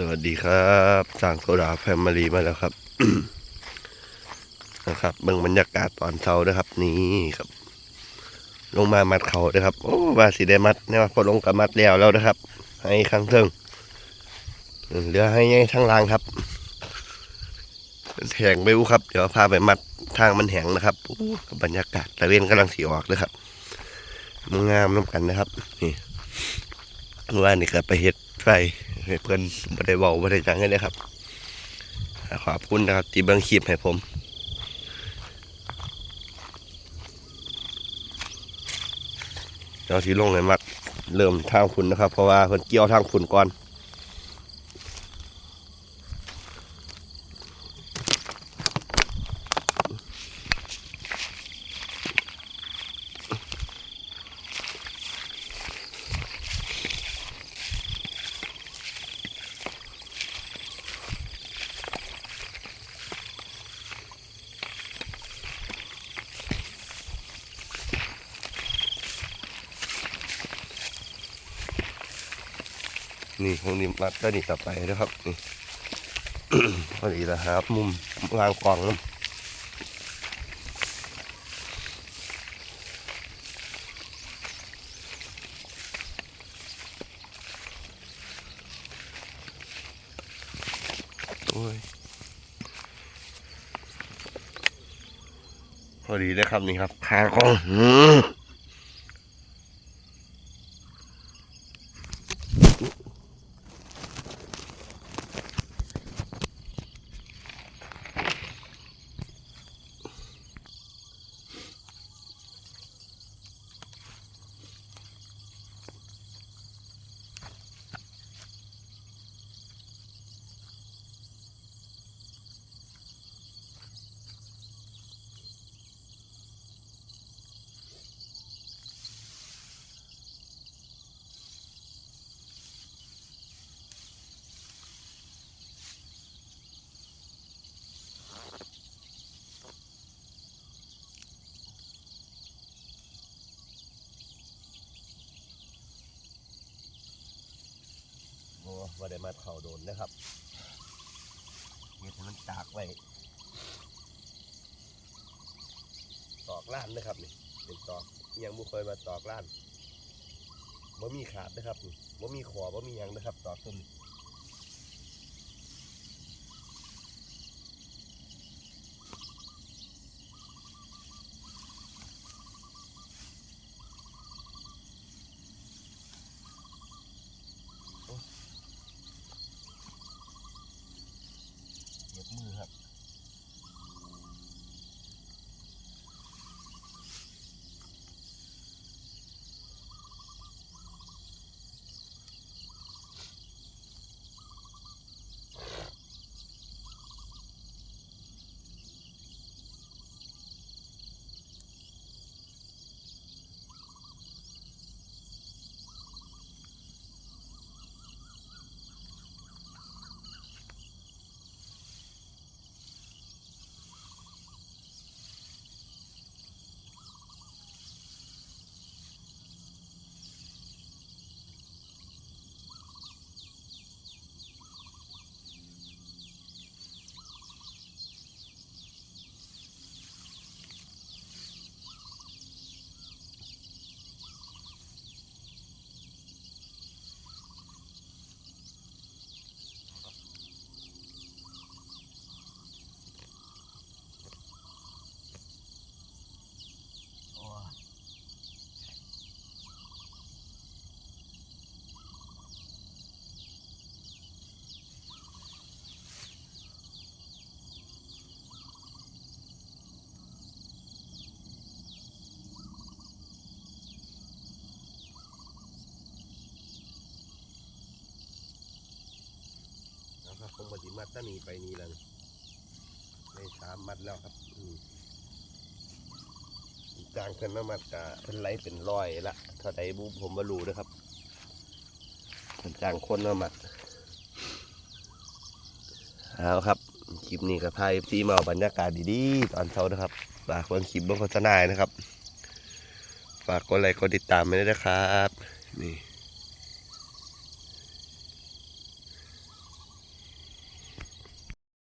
สวัสดีครับสางโซดาแฟมิลีมาแล้วครับ นะครับเบิ่งบรรยากาศตอนเช้าด้วยครับ นี่ครับ ลงมามัดเขาด้วยครับ โอ้ว่าสิได้มัดเนี่ยพอลงกับมัดแล้วแล้วนะครับ ให้ข้างเทิงเหลือให้ยังข้างล่างครับแหงไปอู้ครับ เดี๋ยวพาไปมัดทางมันแหงนะครับโอ้บรรยากาศตะเวนกำลังสีออกเลยครับมงามน้ำกันนะครับ นี่ว่านี่ก็ไปเฮ็ดไฟ ให้เพื่อนบ่ได้เว้าบ่ได้หยังให้เลยครับ ขอบคุณนะครับ ที่เบิ่งคลิปให้ผมเราที่ลงในมัดเริ่มทางคุณนะครับ เพราะว่าเพิ่นเกี่ยวทางคุณก่อน นี่พวกนี้มัดก็นี่ต่อไปนะครับนี่พอดีนะครับ มุมวางกล่องน้ำโอ้ยพอดีเลยครับนี่ครับขากอง ว่าได้มาเข่าโดนนะครับเห็ดมันตากไว้ตอกล้านนะครับนี่เป็นตอกอยังบุเคยมาตอกล้านบ่มีขาดนะครับนี่บ่มีขอบ่มีอยังนะครับ ตอกต้น ผมปฏิมัดตั้งนี้ไปนี้แล้วในสามมัดแล้วครับอืจางเพิ่นมามัดกะเพิ่นไหลเป็นร้อยละเท่าใดบุผมมารู้นะครับเพิ่นจางคนมามัดเอาครับคลิปนี้ก็พายซีมาอบรรยากาศดีๆตอนเช้านะครับฝากคนคลิปเบนโฆษณานะครับ ฝากกดไลค์กดติดตามไปด้วยนะครับ นี่